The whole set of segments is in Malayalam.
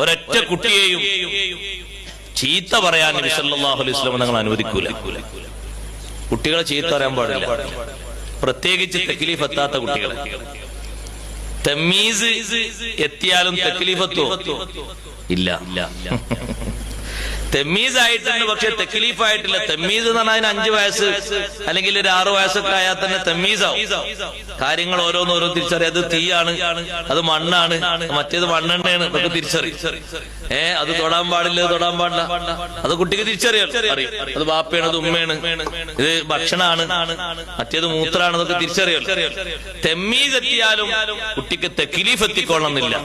ഒരൊറ്റ കുട്ടിയെയും ചീത്ത പറയാൻ നബി സല്ലല്ലാഹു അലൈഹി വസല്ലം നിങ്ങൾ അനുവദിക്കൂല. കുട്ടികളെ ചീത്ത പറയാൻ പാടില്ല. പ്രത്യേകിച്ച് തെക്കിലീഫ് എത്താത്ത കുട്ടികളെ. തമ്മീസ് എത്തിയാലും തെക്കിലീഫത്തോ ഇല്ല. തെമ്മീസ് ആയിട്ടുണ്ട് പക്ഷെ തെക്കിലീഫ് ആയിട്ടില്ല തെമ്മീസ് എന്ന് പറഞ്ഞാൽ അഞ്ചു വയസ്സ് അല്ലെങ്കിൽ ഒരു ആറു വയസ്സൊക്കെ ആയാൽ തന്നെ തെമ്മീസാവും. കാര്യങ്ങൾ ഓരോന്നോരോ തിരിച്ചറിയാം. അത് തീയാണ്. അത് മണ്ണാണ്. മറ്റേത് മണ്ണെണ്ണയാണ് ഇതൊക്കെ തിരിച്ചറിയും. ഏ അത് തൊടാൻ പാടില്ല തൊടാൻ പാടില്ല. അത് കുട്ടിക്ക് തിരിച്ചറിയാം. അത് ബാപ്പയാണ് അത് ഉമ്മയാണ്. ഇത് ഭക്ഷണമാണ് മറ്റേത് മൂത്രാണ് അതൊക്കെ തിരിച്ചറിയാം തെമ്മീസ് എത്തിയാലും കുട്ടിക്ക് തെക്കിലീഫ് എത്തിക്കൊള്ളണമെന്നില്ല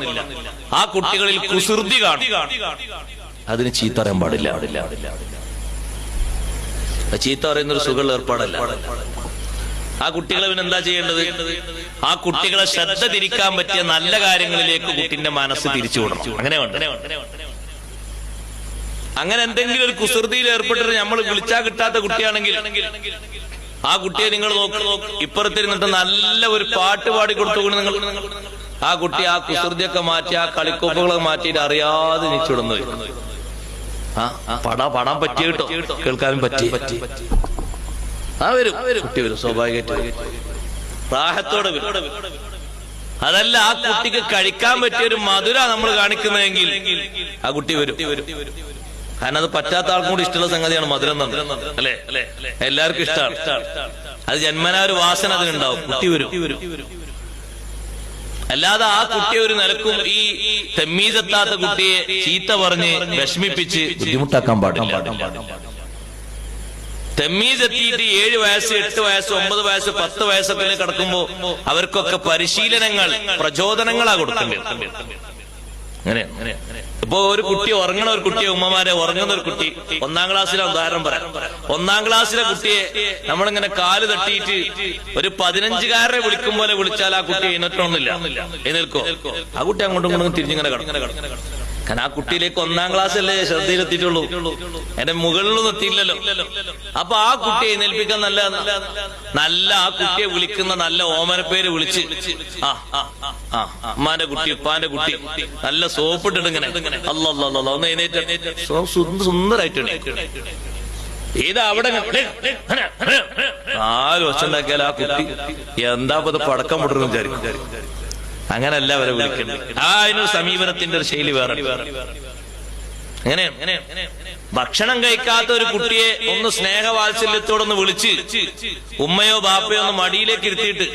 ആ കുട്ടികളിൽ കുസൃതി കാണും. അതിന് ചീത്ത പറയാൻ പാടില്ല. ചീത്ത പറയുന്ന ഒരു സുഖമുള്ള ഏർപ്പാടല്ല. ആ കുട്ടികളെ പിന്നെ എന്താ ചെയ്യേണ്ടത്? ആ കുട്ടികളെ ശ്രദ്ധ തിരിക്കാൻ പറ്റിയ നല്ല കാര്യങ്ങളിലേക്ക് കുട്ടിന്റെ മനസ്സ് തിരിച്ചു അങ്ങനെ അങ്ങനെ എന്തെങ്കിലും ഒരു കുസൃതിയിൽ ഏർപ്പെട്ടിട്ട് നമ്മൾ വിളിച്ചാൽ കിട്ടാത്ത കുട്ടിയാണെങ്കിൽ ആ കുട്ടിയെ നിങ്ങൾ നോക്ക്. ഇപ്പുറത്തിരുന്നിട്ട് നല്ല ഒരു പാട്ട് പാടി കൊടുത്തുകൊണ്ട് നിങ്ങൾ ആ കുട്ടി ആ കുസൃതിയൊക്കെ മാറ്റി ആ കളിക്കോപ്പുകളൊക്കെ മാറ്റിയിട്ട് അറിയാതെ നിച്ചുവിടുന്നു ആ പടാ പാടാൻ പറ്റിയ കേട്ടോ. കേൾക്കാനും പറ്റി. ആ വരും. കുട്ടി വരും സ്വാഭാവികമായിട്ട് പ്രാഹത്തോടെ വരും. അതല്ല ആ കുട്ടിക്ക് കഴിക്കാൻ പറ്റിയ ഒരു മധുര നമ്മൾ കാണിക്കുന്നതെങ്കിൽ ആ കുട്ടി വരും. കാരണം അത് പറ്റാത്ത ആൾക്കും കൂടി ഇഷ്ടമുള്ള സംഗതിയാണ് മധുരം തന്നെ അല്ലേ? എല്ലാവർക്കും ഇഷ്ടമാണ് അത് ജന്മനാ ഒരു വാസന അതിനുണ്ടാവും. കുട്ടി വരും. അല്ലാതെ ആ കുട്ടിയെ ഒരു നിലക്കും ഈ തെമ്മീസെത്താത്ത കുട്ടിയെ ചീത്ത പറഞ്ഞ് വിഷമിപ്പിച്ച് ബുദ്ധിമുട്ടാക്കാൻ പാടില്ല. തെമ്മീസ് എത്തിയിട്ട് ഏഴ് വയസ്സ് എട്ട് വയസ്സ് ഒമ്പത് വയസ്സ് പത്ത് വയസ്സൊക്കെ കിടക്കുമ്പോ അവർക്കൊക്കെ പരിശീലനങ്ങൾ പ്രചോദനങ്ങളാ കൊടുക്കേണ്ടത്. അങ്ങനെ ഇപ്പൊ ഒരു കുട്ടി ഉറങ്ങണ ഒരു കുട്ടിയെ ഉമ്മമാരെ ഉറങ്ങുന്ന ഒരു കുട്ടി ഒന്നാം ക്ലാസ്സിലെ ഉദാഹരണം പറയാം. ഒന്നാം ക്ലാസ്സിലെ കുട്ടിയെ നമ്മളിങ്ങനെ കാൽ തട്ടിയിട്ട് ഒരു പതിനഞ്ചുകാരനെ വിളിക്കും പോലെ വിളിച്ചാൽ ആ കുട്ടി എഴുന്നേറ്റൊന്നുമില്ല എഴുന്നേൽക്കോ? ആ കുട്ടി അങ്ങോട്ടും ഇങ്ങോട്ടും തിരിഞ്ഞിങ്ങനെ കിടക്കും. കാരണം ആ കുട്ടിയിലേക്ക് ഒന്നാം ക്ലാസ് അല്ലേ ശ്രദ്ധയിലെത്തിയിട്ടുള്ളൂ എന്റെ മുകളിലൊന്നും എത്തിയില്ലല്ലോ. അപ്പൊ ആ കുട്ടിയെ എഴുന്നേൽപ്പിക്കാൻ നല്ല നല്ല ആ കുട്ടിയെ വിളിക്കുന്ന നല്ല ഓമനപ്പേര് പേര് വിളിച്ച് ആ ആ അമ്മാന്റെ കുട്ടി ഉപ്പാന്റെ കുട്ടി നല്ല സോപ്പിട്ടിട്ട് ഇങ്ങനെ അല്ലല്ല ഒന്ന് എഴുന്നേറ്റ്. സുന്ദരായിട്ടുണ്ട്. ഇത് അവിടെ ആര് ആ കുട്ടി എന്താ പത് പടക്കം പൊട്ടുന്നു വിചാരിക്കും. അങ്ങനല്ല അവരെ വിളിക്കുന്നത് ആ സമീപനത്തിന്റെ ഒരു ശൈലി വേറെ. എങ്ങനെ ഭക്ഷണം കഴിക്കാത്ത ഒരു കുട്ടിയെ ഒന്ന് സ്നേഹവാത്സല്യത്തോടൊന്ന് വിളിച്ച് ഉമ്മയോ ബാപ്പയോ ഒന്ന് മടിയിലേക്ക് ഇരുത്തിയിട്ട്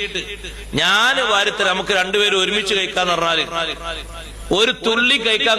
ഞാൻ വാരത്തിൽ നമുക്ക് രണ്ടുപേരും ഒരുമിച്ച് കഴിക്കാന്ന് പറഞ്ഞാൽ ഒരു തുള്ളി കഴിക്കാൻ